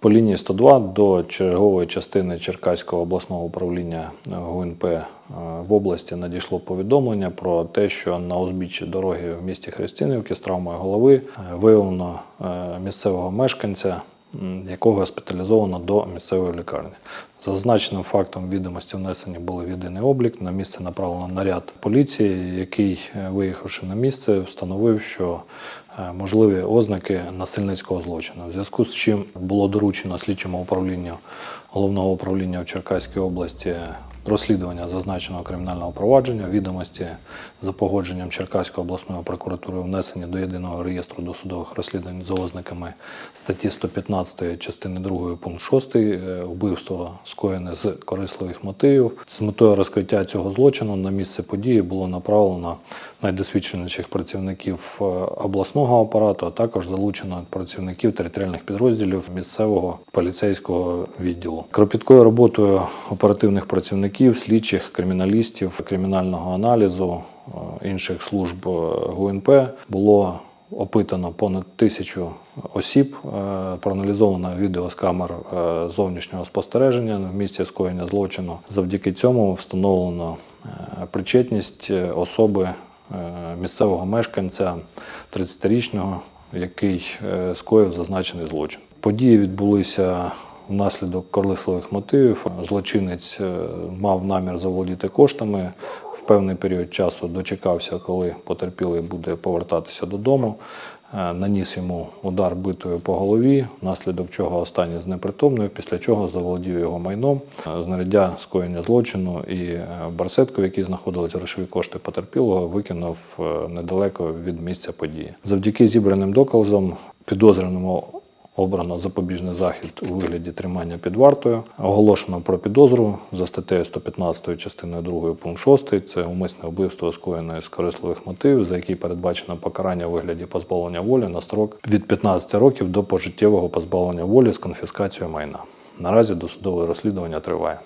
По лінії 102 до чергової частини Черкаського обласного управління ГУНП е, в області надійшло повідомлення про те, що на узбіччі дороги в місті Христинівки з травмою голови е, виявлено е, місцевого мешканця, якого госпіталізовано до місцевої лікарні. Зазначеним фактом відомості внесені були в єдиний облік. На місце направлено наряд поліції, який, е, виїхавши на місце, встановив, що е, можливі ознаки насильницького злочину. В зв'язку з чим було доручено слідчому управлінню головного управління в Черкаській області розслідування зазначеного кримінального провадження, відомості за погодженням Черкаської обласної прокуратури внесені до єдиного реєстру досудових розслідувань за ознаками статті 115 частини 2 пункт 6 е, вбивство скоєне з корисливих мотивів. З метою розкриття цього злочину на місце події було направлено найдосвідченіших працівників е, обласного апарату, а також залучено працівників територіальних підрозділів місцевого поліцейського відділу. Кропіткою роботою оперативних працівників, слідчих, криміналістів, кримінального аналізу е, інших служб е, ГУНП було опитано понад тисячу осіб, е, проаналізовано відео з камер зовнішнього спостереження в місці скоєння злочину. Завдяки цьому встановлено причетність особи місцевого мешканця 30-річного, який скоїв зазначений злочин. Події відбулися внаслідок корисливих мотивів. Злочинець е, мав намір заволодіти коштами. В певний період часу дочекався, коли потерпілий буде повертатися додому. Е, Наніс йому удар битою по голові, внаслідок чого останній знепритомнив, після чого заволодів його майном. Е, Знаряддя скоєння злочину і барсетку, в якій знаходились грошові кошти потерпілого, викинув недалеко від місця події. Завдяки зібраним доказам підозрюваному обрано запобіжний захід у вигляді тримання під вартою. Оголошено про підозру за статтею 115 частиною 2 пункт 6. Це умисне вбивство скоєне з корисливих мотивів, за які передбачено покарання у вигляді позбавлення волі на строк від 15 років до пожиттєвого позбавлення волі з конфіскацією майна. Наразі досудове розслідування триває.